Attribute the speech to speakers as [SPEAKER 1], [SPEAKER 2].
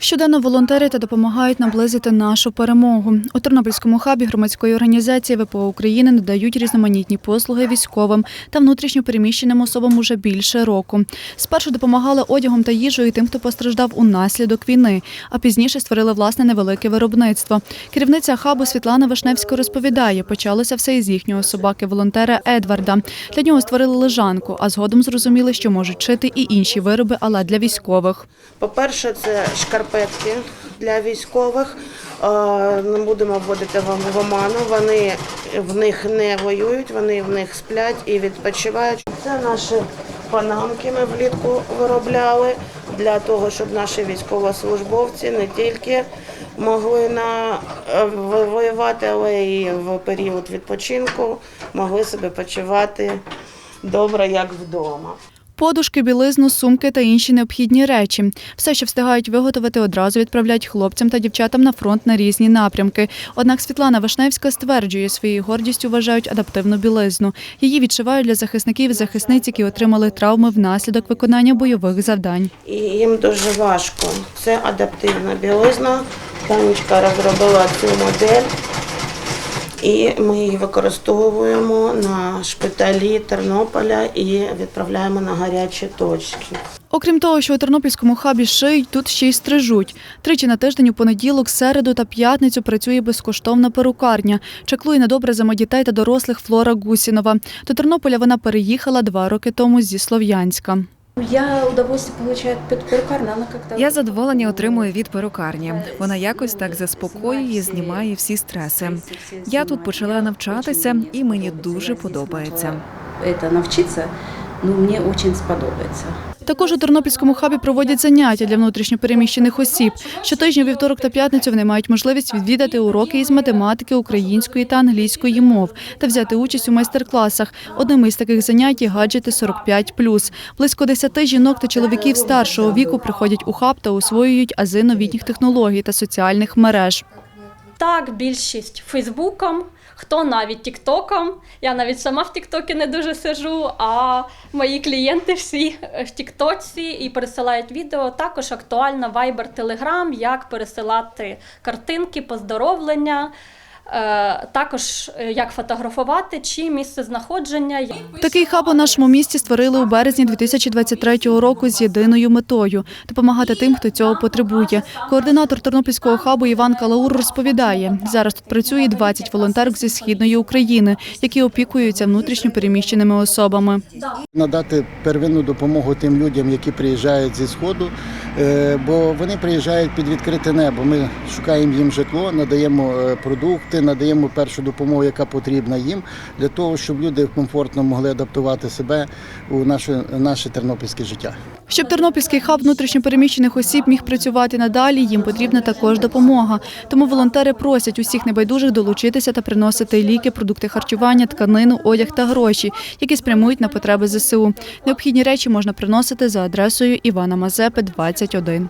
[SPEAKER 1] Щоденно волонтери та допомагають наблизити нашу перемогу. У Тернопільському хабі громадської організації ВПО України надають різноманітні послуги військовим та внутрішньо переміщеним особам уже більше року. Спершу допомагали одягом та їжею тим, хто постраждав унаслідок війни, а пізніше створили власне невелике виробництво. Керівниця хабу Світлана Вишневська розповідає, почалося все із їхнього собаки-волонтера Едварда. Для нього створили лежанку, а згодом зрозуміли, що можуть шити і інші вироби, але для військових.
[SPEAKER 2] По-перше, це шкарпетки для військових. Не будемо вводити вам в оману. Вони в них не воюють, вони в них сплять і відпочивають. Це наші панамки ми влітку виробляли для того, щоб наші військовослужбовці не тільки могли на е, воювати, але і в період відпочинку могли себе почувати добре, як вдома.
[SPEAKER 1] Подушки, білизну, сумки та інші необхідні речі. Все, що встигають виготовити, одразу відправляють хлопцям та дівчатам на фронт на різні напрямки. Однак Світлана Вишневська стверджує, своєю гордістю вважають адаптивну білизну. Її відшивають для захисників і захисниць, які отримали травми внаслідок виконання бойових завдань.
[SPEAKER 2] І їм дуже важко. Це адаптивна білизна. Танечка розробила цю модель, і ми її використовуємо на шпиталі Тернополя і відправляємо на гарячі точки.
[SPEAKER 1] Окрім того, що у Тернопільському хабі шиють, тут ще й стрижуть. Тричі на тиждень у понеділок, середу та п'ятницю працює безкоштовна перукарня. Чеклує на добре за дітей та дорослих Флора Гусінова. До Тернополя вона переїхала два роки тому зі Слов'янська.
[SPEAKER 3] Я удовольствие получаю від перукарні, вона як-то...
[SPEAKER 4] Я задоволення отримую від перукарні. Вона якось так заспокоює, знімає всі стреси. Я тут почала навчатися, і мені дуже подобається.
[SPEAKER 3] Це навчиться, ну, мені дуже сподобається.
[SPEAKER 1] Також у Тернопільському хабі проводять заняття для внутрішньопереміщених осіб. Щотижня, вівторок та п'ятницю вони мають можливість відвідати уроки із математики, української та англійської мов та взяти участь у майстер-класах. Одним із таких занять є гаджети 45+. Близько 10 жінок та чоловіків старшого віку приходять у хаб та освоюють ази новітніх технологій та соціальних мереж.
[SPEAKER 5] Так, більшість Фейсбуком, хто навіть Тіктоком. Я навіть сама в Тіктокі не дуже сижу, а мої клієнти всі в Тіктоці і пересилають відео. Також актуально Viber, Telegram, як пересилати картинки, поздоровлення. Е, Також е, як фотографувати чи місце знаходження.
[SPEAKER 1] Такий хаб у нашому місті створили у березні 2023 року з єдиною метою допомагати тим, хто цього потребує. Координатор Тернопільського хабу Іван Калаур розповідає: зараз тут працює 20 волонтерок зі східної України, які опікуються внутрішньо переміщеними особами.
[SPEAKER 6] надати первинну допомогу тим людям, які приїжджають зі сходу, е, бо вони приїжджають під відкрите небо. Ми шукаємо їм житло, надаємо е, продукти, надаємо першу допомогу, яка потрібна їм, для того, щоб люди комфортно могли адаптувати себе у наше, наше тернопільське життя.
[SPEAKER 1] Щоб Тернопільський хаб внутрішньопереміщених осіб міг працювати надалі, їм потрібна також допомога. Тому волонтери просять усіх небайдужих долучитися та приносити ліки, продукти харчування, тканину, одяг та гроші, які спрямують на потреби ЗСУ. Необхідні речі можна приносити за адресою Івана Мазепи, 21.